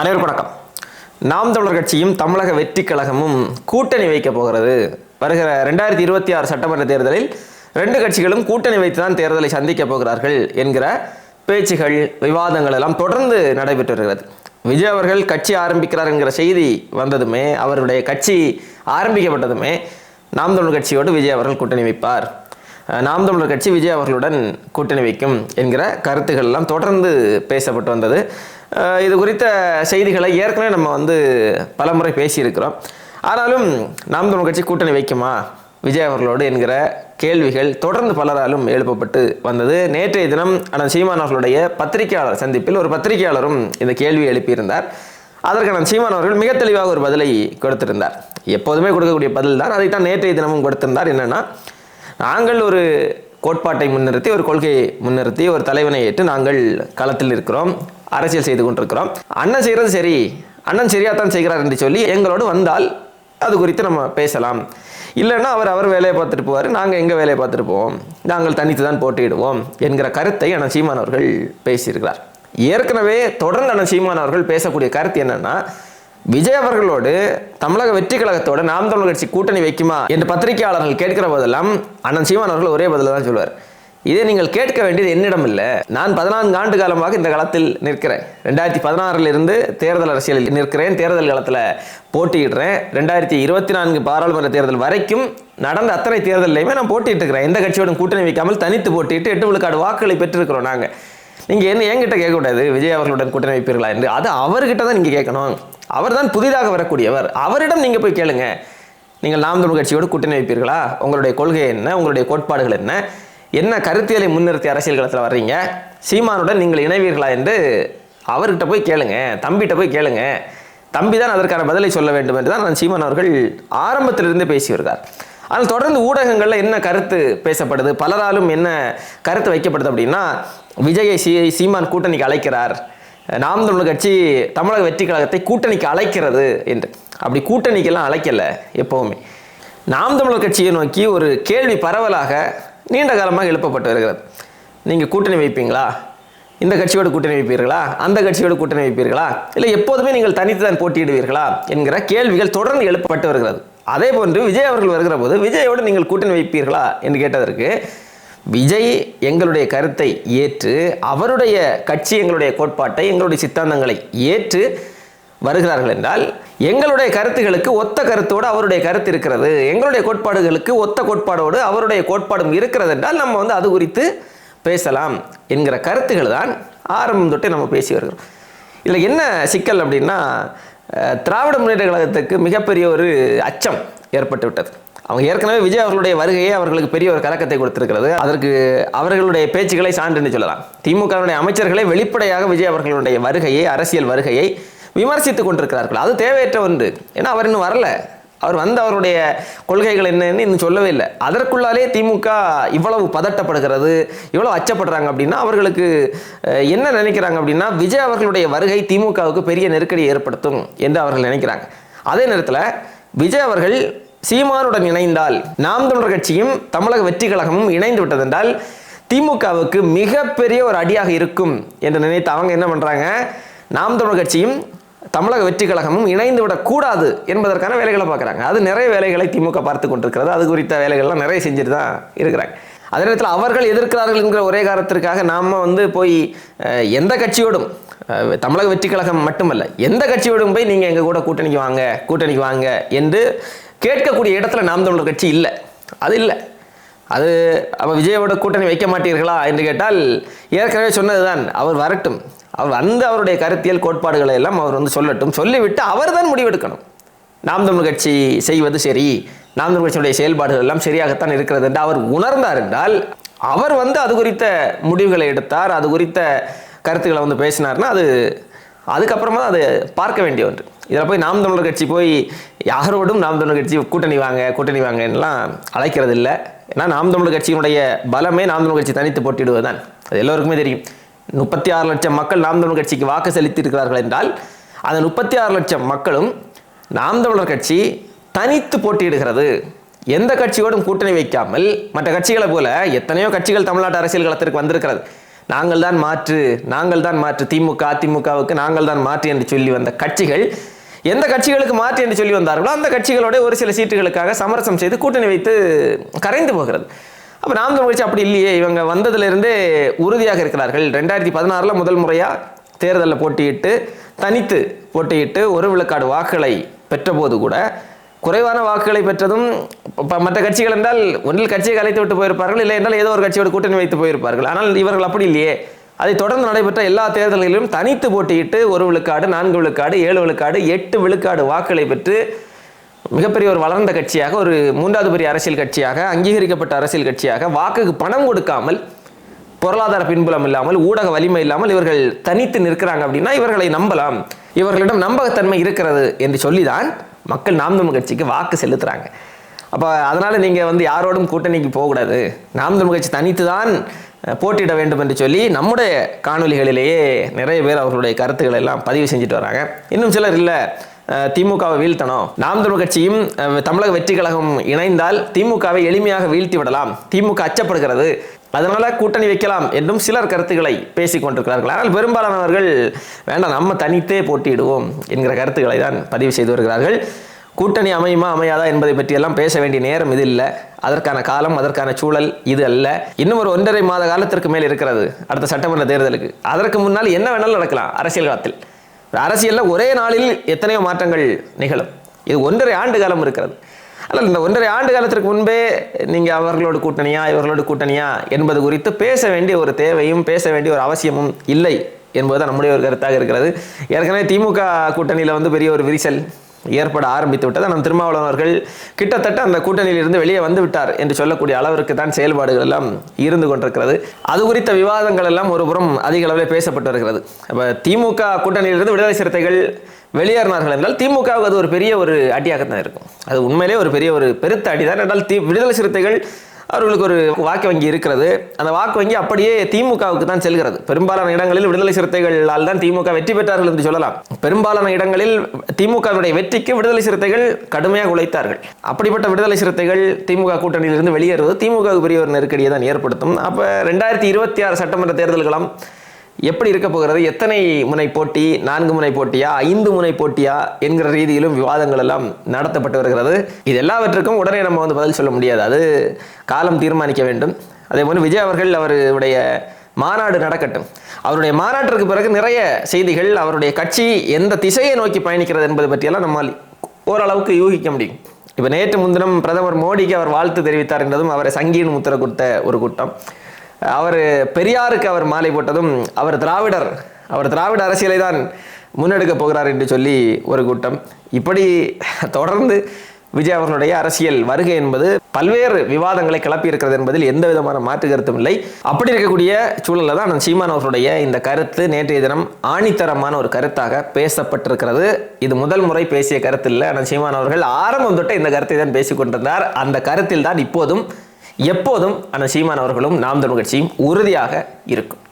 அனைவருக்கும் வணக்கம். நாம் தமிழர் கட்சியும் தமிழக வெற்றி கழகமும் கூட்டணி வைக்க போகிறது. வருகிற ரெண்டாயிரத்தி இருபத்தி ஆறு சட்டமன்ற தேர்தலில் ரெண்டு கட்சிகளும் கூட்டணி வைத்து தான் தேர்தலை சந்திக்க போகிறார்கள் என்கிற பேச்சுகள் விவாதங்கள் எல்லாம் தொடர்ந்து நடைபெற்று வருகிறது. விஜய் அவர்கள் கட்சி ஆரம்பிக்கிறார் என்கிற செய்தி வந்ததுமே அவருடைய கட்சி ஆரம்பிக்கப்பட்டதுமே நாம் தமிழர் கட்சியோடு விஜய் அவர்கள் கூட்டணி வைப்பார். நாம் தமிழர் கட்சி விஜய் அவர்களுடன் கூட்டணி வைக்கும் என்கிற கருத்துக்கள் எல்லாம் தொடர்ந்து பேசப்பட்டு வந்தது. இது குறித்த செய்திகளை ஏற்கனவே நம்ம வந்து பலமுறை பேசியிருக்கிறோம். ஆனாலும் நாம் தமிழ் கட்சி கூட்டணி வைக்குமா? விஜய் அவர்களோடு என்கிற கேள்விகள் தொடர்ந்து பலராலும் எழுப்பப்பட்டு வந்தது. நேற்றைய தினம் அண்ணன் சீமான் அவர்களுடைய பத்திரிகையாளர் சந்திப்பில் ஒரு பத்திரிகையாளரும் இந்த கேள்வி எழுப்பியிருந்தார். அதற்கு அண்ணன் சீமான் அவர்கள் மிக தெளிவாக ஒரு பதிலை கொடுத்திருந்தார். எப்போதுமே கொடுக்கக்கூடிய பதில் தான். அதைத்தான் நேற்றைய தினமும் கொடுத்திருந்தார். என்னென்னா நாங்கள் ஒரு கோட்பாட்டை முன்னிறுத்தி ஒரு கொள்கையை முன்னிறுத்தி ஒரு தலைவனை ஏற்று நாங்கள் களத்தில் இருக்கிறோம். அரசியல் செய்து கொண்டிருக்கிறோம். அண்ணன் செய்கிறது சரி. அண்ணன் சரியாத்தான் செய்கிறார் என்று சொல்லி எங்களோடு வந்தால் அது குறித்து நம்ம பேசலாம். இல்லைன்னா அவர் அவர் வேலையை பார்த்துட்டு போவார் நாங்கள் எங்கள் வேலையை பார்த்துட்டு போவோம். நாங்கள் தனித்து தான் போட்டியிடுவோம் என்கிற கருத்தை அண்ணன் சீமான் அவர்கள் பேசியிருக்கிறார். ஏற்கனவே தொடர்ந்து அண்ணன் சீமான் அவர்கள் பேசக்கூடிய கருத்து என்னன்னா விஜய் அவர்களோடு தமிழக வெற்றி கழகத்தோட நாம் தமிழ் கட்சி கூட்டணி வைக்குமா என்று பத்திரிகையாளர்கள் கேட்கிற போதெல்லாம் அண்ணன் சீமான் அவர்கள் ஒரே பதில் தான் சொல்வார் இதை நீங்கள் கேட்க வேண்டியது என்னிடம் இல்லை. நான் பதினான்கு ஆண்டு காலமாக இந்த களத்தில் நிற்கிறேன். ரெண்டாயிரத்தி பதினாறுல இருந்து தேர்தல் அரசியலில் நிற்கிறேன். தேர்தல் களத்தில் போட்டியிடுறேன். ரெண்டாயிரத்தி இருபத்தி நான்கு பாராளுமன்ற தேர்தல் வரைக்கும் நடந்த அத்தனை தேர்தலையுமே நான் போட்டிட்டு இருக்கிறேன். எந்த கட்சியோடும் கூட்டணி வைக்காமல் தனித்து போட்டிட்டு எட்டு விழுக்காடு வாக்குகளை பெற்றிருக்கிறோம் நாங்கள் நீங்கள் என்ன என்கிட்ட கேட்கக்கூடாது விஜய் அவர்களுடன் கூட்டணி வைப்பீர்களா என்று. அது அவர்கிட்ட தான் நீங்கள் கேட்கணும். அவர் தான் புதிதாக வரக்கூடியவர். அவரிடம் நீங்கள் போய் கேளுங்க. நீங்கள் நாம் தமிழ் கட்சியோடு கூட்டணி வைப்பீர்களா? உங்களுடைய கொள்கை என்ன? உங்களுடைய கோட்பாடுகள் என்ன? என்ன கருத்தியலை முன்னிறுத்தி அரசியல் களத்தில் வர்றீங்க? சீமானுடன் நீங்கள் இணைவீர்களா என்று அவர்கிட்ட போய் கேளுங்க தம்பிகிட்ட போய் கேளுங்க. தம்பி தான் அதற்கான பதிலை சொல்ல வேண்டும் என்று தான் நான் சீமான் அவர்கள் ஆரம்பத்திலிருந்து பேசி வருகிறார். ஆனால் தொடர்ந்து ஊடகங்களில் என்ன கருத்து பேசப்படுது பலராலும் என்ன கருத்து வைக்கப்படுது அப்படின்னா விஜயை சீ சீமான் கூட்டணிக்கு அழைக்கிறார். நாம் தமிழர் கட்சி தமிழக வெற்றி கழகத்தை கூட்டணிக்கு அழைக்கிறது என்று. அப்படி கூட்டணிக்கெல்லாம் அழைக்கலை எப்போவுமே. நாம் தமிழர் கட்சியை நோக்கி ஒரு கேள்வி பரவலாக நீண்ட காலமாக எழுப்பப்பட்டு வருகிறது. நீங்கள் கூட்டணி வைப்பீங்களா? இந்த கட்சியோடு கூட்டணி வைப்பீர்களா? அந்த கட்சியோடு கூட்டணி வைப்பீர்களா? இல்லை எப்போதுமே நீங்கள் தனித்து தான் போட்டியிடுவீர்களா? என்கிற கேள்விகள் தொடர்ந்து எழுப்பப்பட்டு வருகிறது. அதே போன்று விஜய் அவர்கள் வருகிற போது விஜயோடு நீங்கள் கூட்டணி வைப்பீர்களா? என்று கேட்டதற்கு விஜய் எங்களுடைய கருத்தை ஏற்று அவருடைய கட்சி எங்களுடைய கோட்பாட்டை எங்களுடைய சித்தாந்தங்களை ஏற்று வருகிறார்கள் என்றால் எங்களுடைய கருத்துகளுக்கு ஒத்த கருத்தோடு அவருடைய கருத்து இருக்கிறது. எங்களுடைய கோட்பாடுகளுக்கு ஒத்த கோட்பாடோடு அவருடைய கோட்பாடும் இருக்கிறது என்றால் நம்ம வந்து அது குறித்து பேசலாம் என்கிற கருத்துக்கள் தான் ஆரம்பம் தொட்டே நம்ம பேசி வருகிறோம். இதில் என்ன சிக்கல் அப்படின்னா திராவிட முன்னேற்ற கழகத்துக்கு மிகப்பெரிய ஒரு அச்சம் ஏற்பட்டு விட்டது. அவங்க ஏற்கனவே விஜய் அவர்களுடைய வருகையே அவர்களுக்கு பெரிய ஒரு கலக்கத்தை கொடுத்திருக்கிறது. அதற்கு அவர்களுடைய பேச்சுக்களை சான்றுன்னு சொல்லலாம். திமுகவினுடைய அமைச்சர்களை வெளிப்படையாக விஜய் அவர்களுடைய வருகையை அரசியல் வருகையை விமர்சித்துக் கொண்டிருக்கிறார்கள். அது தேவையற்ற ஒன்று. ஏன்னா அவர் இன்னும் வரல. அவர் வந்து அவருடைய கொள்கைகள் என்னன்னு இன்னும் சொல்லவே இல்லை. அதற்குள்ளாலே திமுக இவ்வளவு பதட்டப்படுகிறது இவ்வளவு அச்சப்படுறாங்க அப்படின்னா அவர்களுக்கு என்ன நினைக்கிறாங்க அப்படின்னா விஜய் அவர்களுடைய வருகை திமுகவுக்கு பெரிய நெருக்கடியை ஏற்படுத்தும் என்று அவர்கள் நினைக்கிறாங்க. அதே நேரத்தில் விஜய் அவர்கள் சீமானுடன் இணைந்தால் நாம் தமிழர் கட்சியும் தமிழக வெற்றி கழகமும் இணைந்து விட்டதென்றால் திமுகவுக்கு மிகப்பெரிய ஒரு அடியாக இருக்கும் என்று நினைத்து அவங்க என்ன பண்ணுறாங்க நாம் தமிழர் கட்சியும் தமிழக வெற்றி கழகமும் இணைந்து விடக்கூடாது என்பதற்கான வேலைகளை பார்க்குறாங்க. அது நிறைய வேலைகளை திமுக பார்த்து கொண்டிருக்கிறது. அது குறித்த வேலைகள்லாம் நிறைய செஞ்சுட்டு தான் இருக்கிறாங்க. அதே நேரத்தில் அவர்கள் எதிர்க்கிறார்கள் என்கிற ஒரே காரணத்திற்காக நாம் வந்து போய் எந்த கட்சியோடும் தமிழக வெற்றி கழகம் மட்டுமல்ல எந்த கட்சியோடும் போய் நீங்கள் எங்கள் கூட கூட்டணிக்கு வாங்க கூட்டணிக்கு வாங்க என்று கேட்கக்கூடிய இடத்துல நாம் தமிழர் கட்சி இல்லை. அது இல்லை. அது அப்போ விஜயோட கூட்டணி வைக்க மாட்டீர்களா என்று கேட்டால் ஏற்கனவே சொன்னதுதான் அவர் வரட்டும். வந்து அவருடைய கருத்தியல் கோட்பாடுகளை எல்லாம் அவர் வந்து சொல்லட்டும். சொல்லிவிட்டு அவர் தான் முடிவெடுக்கணும். நாம் தமிழ் கட்சி செய்வது சரி நாம் தமிழ் கட்சியுடைய செயல்பாடுகள் எல்லாம் சரியாகத்தான் இருக்கிறது என்று அவர் உணர்ந்தார் என்றால் அவர் வந்து அது குறித்த முடிவுகளை எடுத்தார் அது குறித்த கருத்துக்களை வந்து பேசினார்னா அது அதுக்கப்புறமா தான் அது பார்க்க வேண்டிய ஒன்று. இதில் போய் நாம் தமிழர் கட்சி போய் யாரோடும் நாம் தமிழர் கட்சி கூட்டணி வாங்க கூட்டணி வாங்கலாம் அழைக்கிறது இல்லை ஏன்னா நாம் தமிழர் கட்சியினுடைய பலமே நாம் தமிழர் கட்சி தனித்து போட்டிடுவது தான் அது எல்லோருக்குமே தெரியும். முப்பத்தி ஆறு லட்சம் மக்கள் நாம் தமிழர் கட்சிக்கு வாக்கு செலுத்தியிருக்கிறார்கள் என்றால் அந்த முப்பத்தி ஆறு லட்சம் மக்களும் நாம் தமிழர் கட்சி தனித்து போட்டியிடுகிறது. எந்த கட்சியோடும் கூட்டணி வைக்காமல் மற்ற கட்சிகளை போல எத்தனையோ கட்சிகள் தமிழ்நாட்டு அரசியல் களத்திற்கு வந்திருக்கிறது. நாங்கள் தான் மாற்று நாங்கள் தான் மாற்று திமுக அதிமுகவுக்கு நாங்கள் தான் மாற்று என்று சொல்லி வந்த கட்சிகள் எந்த கட்சிகளுக்கு மாற்று என்று சொல்லி வந்தார்களோ அந்த கட்சிகளோட ஒரு சில சீட்டுகளுக்காக சமரசம் செய்து கூட்டணி வைத்து கரைந்து போகிறது. அப்போ நாம் முயற்சி அப்படி இல்லையே. இவங்க வந்ததிலிருந்தே உறுதியாக இருக்கிறார்கள். ரெண்டாயிரத்தி பதினாறில் முதல் முறையாக தேர்தலில் போட்டியிட்டு தனித்து போட்டியிட்டு ஒரு விழுக்காடு வாக்குகளை பெற்றபோது கூட குறைவான வாக்குகளை பெற்றதும் மற்ற கட்சிகள் என்றால் ஒன்றில் கட்சியை கலைத்து விட்டு போயிருப்பார்கள் இல்லை என்றால் ஏதோ ஒரு கட்சியோட கூட்டணி வைத்து போயிருப்பார்கள். ஆனால் இவர்கள் அப்படி இல்லையே. அதை தொடர்ந்து நடைபெற்ற எல்லா தேர்தல்களிலும் தனித்து போட்டியிட்டு ஒரு விழுக்காடு நான்கு விழுக்காடு ஏழு விழுக்காடு எட்டு விழுக்காடு வாக்குகளை பெற்று மிகப்பெரிய ஒரு வளர்ந்த கட்சியாக ஒரு மூன்றாவது பெரிய அரசியல் கட்சியாக அங்கீகரிக்கப்பட்ட அரசியல் கட்சியாக வாக்குக்கு பணம் கொடுக்காமல் பொருளாதார பின்புலம் இல்லாமல் ஊடக வலிமை இல்லாமல் இவர்கள் தனித்து நிற்கிறாங்க அப்படின்னா இவர்களை நம்பலாம். இவர்களிடம் நம்பகத்தன்மை இருக்கிறது என்று சொல்லிதான் மக்கள் நாம் தமிழ் கட்சிக்கு வாக்கு செலுத்துறாங்க. அப்போ அதனால நீங்க வந்து யாரோடும் கூட்டணிக்கு போகக்கூடாது. நாம் தமிழ் கட்சி தனித்து தான் போட்டியிட வேண்டும் என்று சொல்லி நம்முடைய காணொலிகளிலேயே நிறைய பேர் அவர்களுடைய கருத்துக்களை எல்லாம் பதிவு செஞ்சுட்டு வராங்க. இன்னும் சிலர் இல்லை. திமுகவை வீழ்த்தணும். நாம் தமிழ் கட்சியும் தமிழக வெற்றி கழகம் இணைந்தால் திமுகவை எளிமையாக வீழ்த்தி விடலாம் திமுக அச்சப்படுகிறது. அதனால கூட்டணி வைக்கலாம் என்றும் சிலர் கருத்துக்களை பேசிக் கொண்டிருக்கிறார்கள். ஆனால் பெரும்பாலானவர்கள் வேண்டாம் நம்ம தனித்தே போட்டியிடுவோம் என்கிற கருத்துக்களை தான் பதிவு செய்து வருகிறார்கள். கூட்டணி அமையுமா அமையாதா என்பதை பற்றியெல்லாம் பேச வேண்டிய நேரம் இது இல்லை. அதற்கான காலம் அதற்கான சூழல் இது அல்ல. இன்னும் ஒரு ஒன்றரை மாத காலத்திற்கு மேல் இருக்கிறது அடுத்த சட்டமன்ற தேர்தலுக்கு. அதற்கு முன்னால் என்ன வேணாலும் நடக்கலாம் அரசியல் காலத்தில் அரசியலில் ஒரே நாளில் எத்தனையோ மாற்றங்கள் நிகழும். இது ஒன்றரை ஆண்டு காலம் இருக்கிறது. ஆனால் இந்த ஒன்றரை ஆண்டு காலத்திற்கு முன்பே நீங்கள் அவர்களோட கூட்டணியா இவர்களோட கூட்டணியா என்பது குறித்து பேச வேண்டிய ஒரு தேவையும் பேச வேண்டிய ஒரு அவசியமும் இல்லை என்பதுதான் நம்முடைய ஒரு கருத்தாக இருக்கிறது. ஏற்கனவே திமுக கூட்டணியில் வந்து பெரிய ஒரு விரிசல் ஏற்பட ஆரம்பித்து விட்டது. நம் திருமாவளவர்கள் கிட்டத்தட்ட அந்த கூட்டணியிலிருந்து வெளியே வந்து விட்டார் என்று சொல்லக்கூடிய அளவிற்கு தான் செயல்பாடுகள் எல்லாம் இருந்து கொண்டிருக்கிறது. அது குறித்த விவாதங்கள் எல்லாம் ஒரு புறம் அதிக அளவில் பேசப்பட்டு வருகிறது. அப்போ திமுக கூட்டணியிலிருந்து விடுதலை சிறுத்தைகள் வெளியேறினார்கள் என்றால் திமுகவுக்கு அது ஒரு பெரிய ஒரு அடியாக தான் இருக்கும். அது உண்மையிலே ஒரு பெரிய ஒரு பெருத்த அடி தான் என்றால் தி விடுதலை சிறுத்தைகள் அவர்களுக்கு ஒரு வாக்கு வங்கி இருக்கிறது. அந்த வாக்கு வங்கி அப்படியே திமுகவுக்கு தான் செல்கிறது. பெரும்பாலான இடங்களில் விடுதலை சிறுத்தைகளால் தான் திமுக வெற்றி பெற்றார்கள் என்று சொல்லலாம். பெரும்பாலான இடங்களில் திமுகவுடைய வெற்றிக்கு விடுதலை சிறுத்தைகள் கடுமையாக உழைத்தார்கள். அப்படிப்பட்ட விடுதலை சிறுத்தைகள் திமுக கூட்டணியிலிருந்து வெளியேறுவது திமுகவுக்கு பெரிய ஒரு நெருக்கடியை தான் ஏற்படுத்தும். அப்போ ரெண்டாயிரத்தி இருபத்தி ஆறு சட்டமன்ற தேர்தல்களும் எப்படி இருக்க போகிறது? எத்தனை முனை போட்டி? நான்கு முனை போட்டியா? ஐந்து முனை போட்டியா? என்கிற ரீதியிலும் விவாதங்கள் எல்லாம் நடத்தப்பட்டு வருகிறது. இது எல்லாவற்றுக்கும் உடனே நம்ம வந்து பதில் சொல்ல முடியாது. அது காலம் தீர்மானிக்க வேண்டும். அதே போல விஜய் அவர்கள் அவருடைய மாநாடு நடக்கட்டும். அவருடைய மாநாட்டிற்கு பிறகு நிறைய செய்திகள் அவருடைய கட்சி எந்த திசையை நோக்கி பயணிக்கிறது என்பது பற்றியெல்லாம் நம்மால் ஓரளவுக்கு யூகிக்க முடியும். இப்போ நேற்று முன்தினம் பிரதமர் மோடிக்கு அவர் வாழ்த்து தெரிவித்தார் என்றதும் அவரை சங்கீன் முத்திர கொடுத்த ஒரு கூட்டம். அவர் பெரியாருக்கு அவர் மாலை போட்டதும் அவர் திராவிடர் அவர் திராவிட அரசியலை தான் முன்னெடுக்க போகிறார் என்று சொல்லி ஒரு கூட்டம். இப்படி தொடர்ந்து விஜய் அவர்களுடைய அரசியல் வருகை என்பது பல்வேறு விவாதங்களை கிளப்பி இருக்கிறது என்பதில் எந்த விதமான மாற்று கருத்தும் இல்லை. அப்படி இருக்கக்கூடிய சூழலில் தான் அண்ணன் சீமான் அவர்களுடைய இந்த கருத்து நேற்றைய தினம் ஆணித்தரமான ஒரு கருத்தாக பேசப்பட்டிருக்கிறது. இது முதல் முறை பேசிய கருத்து இல்லை. ஆனால் சீமான் அவர்கள் ஆரம்பம் தொட்ட இந்த கருத்தை தான் பேசிக்கொண்டிருந்தார். அந்த கருத்தில் தான் இப்போதும் எப்போதும் அந்த சீமான் அவர்களும் நாம் தமிழ் கட்சியும் உறுதியாக இருக்கும்.